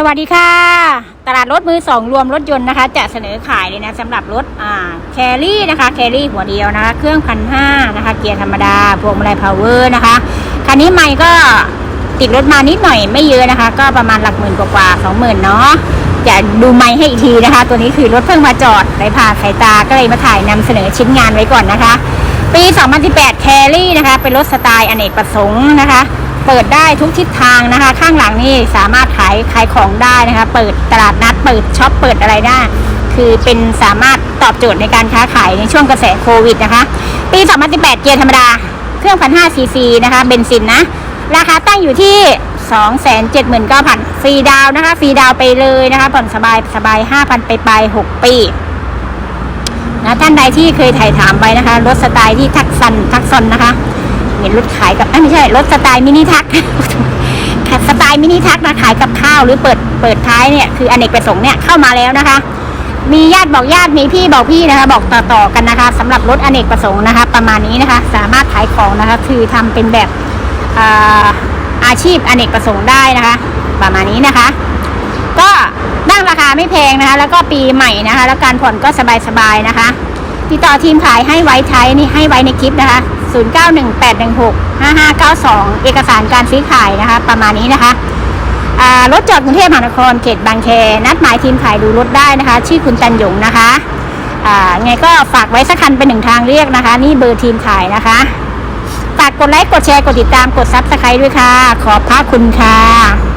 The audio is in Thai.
สวัสดีค่ะ ตลาดรถมือสองรวมรถยนต์นะคะ จะเสนอขายเลยนะสำหรับรถอ่าแครี่นะคะแครี่หัวเดียวนะคะ เครื่องพันห้านะคะ เกียร์ธรรมดาพวงมาลัยพาวเวอร์นะคะคันนี้ไม่ก็ติดรถมานิดหน่อยไม่เยอะนะคะ ก็ประมาณหลักหมื่นกว่าสองหมื่นเนาะจะดูไม่ให้อีกทีนะคะ ตัวนี้คือรถเพิ่งมาจอดไรผ่าสายตาก็เลยมาถ่ายนำเสนอชิ้นงานไว้ก่อนนะคะ ปี 2018แครี่นะคะ เป็นรถสไตล์อเนกประสงค์นะคะ เปิดได้ทุกทิศทางนะคะ ข้างหลังนี่สามารถขายขายของได้นะคะ เปิดตลาดนัดเปิดช็อปเปิดอะไรได้ คือเป็นสามารถตอบโจทย์ในการค้าขายในช่วงกระแสโควิดนะคะ ปี 2018 เกียร์ธรรมดา เครื่อง 1,500ซีซีนะคะเบนซินนะ ราคาตั้งอยู่ที่ 279,000 ฟรีดาวนะคะ ฟรีดาวไปเลยนะคะผ่อนสบายสบาย 5,000 ไปไป 6 ปีนะท่านใดที่เคยถ่ายถามไปนะคะ รถสไตล์ที่ทักซันทักซอนนะคะ เห็นรถขายกับไม่ใช่รถสไตล์มินิทักสไตล์มินิทักนะขายกับข้าวหรือเปิดเปิดท้ายเนี่ยคืออเนกประสงค์เนี่ยเข้ามาแล้วนะคะ มีญาติบอกญาติมีพี่บอกพี่นะคะ บอกต่อๆกันนะคะสำหรับรถอเนกประสงค์นะคะ ประมาณนี้นะคะ สามารถขายของนะคะ คือทำเป็นแบบอาอาชีพอเนกประสงค์ได้นะคะ ประมาณนี้นะคะ ก็ตั้งราคาไม่แพงนะคะ แล้วก็ปีใหม่นะคะ แล้วการผ่อนก็สบายๆนะคะ ติดต่อทีมขายให้ไว้ใช้นี่ให้ไว้ในคลิปนะคะ 0918165592 เอกสารการซื้อขายนะคะ ประมาณนี้นะคะรถจอดกรุงเทพมหานครเขตบางแค นัดหมายทีมขายดูรถได้นะคะ ชื่อคุณตันหยงนะคะไงก็ฝากไว้สักคันเป็นหนึ่งทางเรียกนะคะ นี่เบอร์ทีมขายนะคะ ฝากกดไลค์ กดแชร์ กดติดตาม กดซับสไครต์ด้วยค่ะ ขอบพระคุณค่ะ